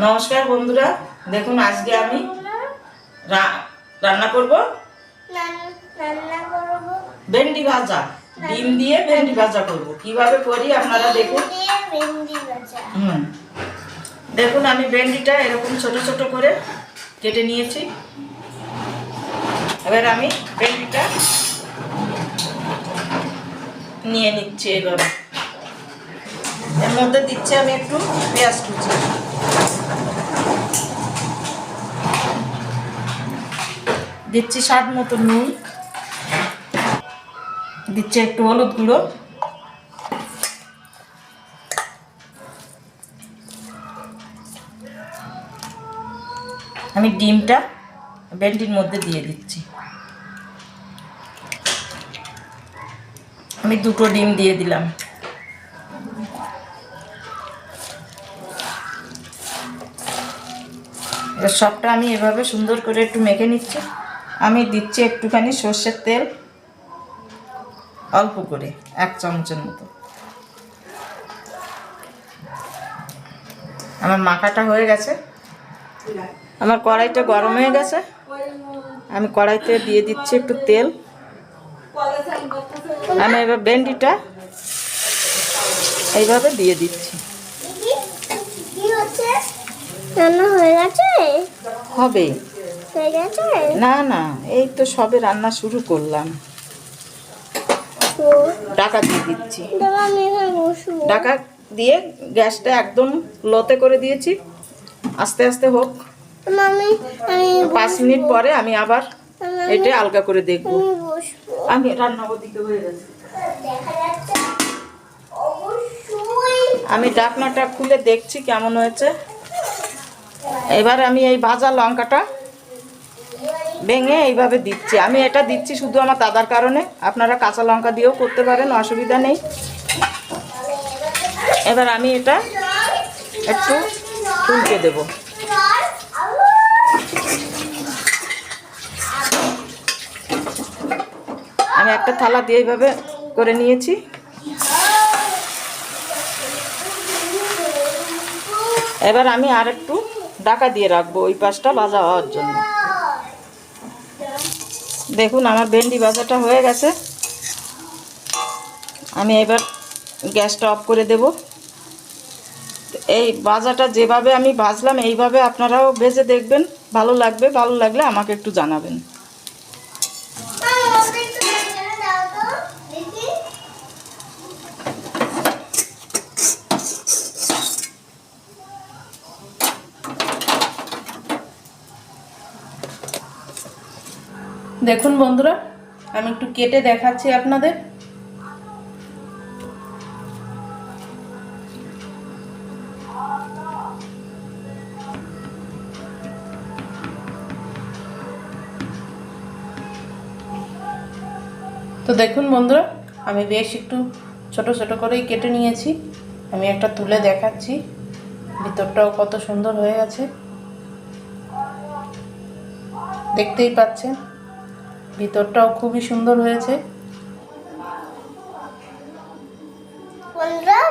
নমস্কার বন্ধুরা, দেখুন আজকে আমি রান্না করব। ভেন্ডি ভাজা, ডিম দিয়ে ভেন্ডি ভাজা করব। কীভাবে করি আপনারা দেখুন। হুম, দেখুন আমি ভেন্ডিটা এরকম ছোট ছোট করে কেটে নিয়েছি। এবার আমি ভেন্ডিটা নিয়ে নিচ্ছি এবার এর মধ্যে দিচ্ছি আমি একটু পেঁয়াজ কুচি। দিচ্ছি স্বাদ মতো নুন। দিচ্ছি একটু হলুদ গুঁড়ো। আমি ডিমটা ভেন্ডির মধ্যে দিয়ে দিচ্ছি। আমি দুটো ডিম দিয়ে দিলাম। সবটা আমি এভাবে সুন্দর করে একটু মেখে নিচ্ছি। আমি দিচ্ছি একটুখানি সর্ষের তেল অল্প করে এক চামচের মতো। আমার মাখাটা হয়ে গেছে। আমার কড়াইটা গরম হয়ে গেছে। আমি কড়াইতে দিয়ে দিচ্ছি একটু তেল। আমি এবার ভেন্ডিটা এইভাবে দিয়ে দিচ্ছি। হয়ে হবে। হয়ে গেছে? না না এই তো সবে রান্না শুরু করলাম। তো ডাকা দিয়ে দিচ্ছি। ডাকা দিয়ে গ্যাসটা একদম লোতে করে দিয়েছি। আস্তে আস্তে হোক। পাঁচ মিনিট পরে আমি আবার এটা আলগা করে দেখব। আমি রান্না হয়ে গেছে। আমি ডাকনাটা খুলে দেখছি কেমন হয়েছে। এবার আমি এই ভাজা লঙ্কাটা ভেঙে এইভাবে দিচ্ছি। আমি এটা দিচ্ছি শুধু আমার দাদার কারণে। আপনারা কাঁচা লঙ্কা দিয়েও করতে পারেন, অসুবিধা নেই। এবার আমি এটা একটু তুলকে দেব। আমি একটা থালা দিয়ে এইভাবে করে নিয়েছি। এবার আমি আর একটু ডাকা দিয়ে রাখব ওই পাশটা ভাজা হওয়ার জন্য। দেখুন, আমার ভেন্ডি ভাজাটা হয়ে গেছে। আমি এবার গ্যাসটা অফ করে দেব। এই ভাজাটা যেভাবে আমি ভাজলাম, এইভাবে আপনারাও ভেজে দেখবেন। ভালো লাগবে, ভালো লাগলে আমাকে একটু জানাবেন। দেখুন বন্ধুরা, আমি একটু কেটে দেখাচ্ছি আপনাদের। তো দেখুন বন্ধুরা, আমি বেশ একটু ছোট ছোট করেই কেটে নিয়েছি। আমি একটা তুলে দেখাচ্ছি, ভিতরটাও কত সুন্দর হয়ে গেছে। দেখতেই পাচ্ছেন। ভিতরটাও খুবই সুন্দর হয়েছে।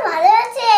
ভালো আছে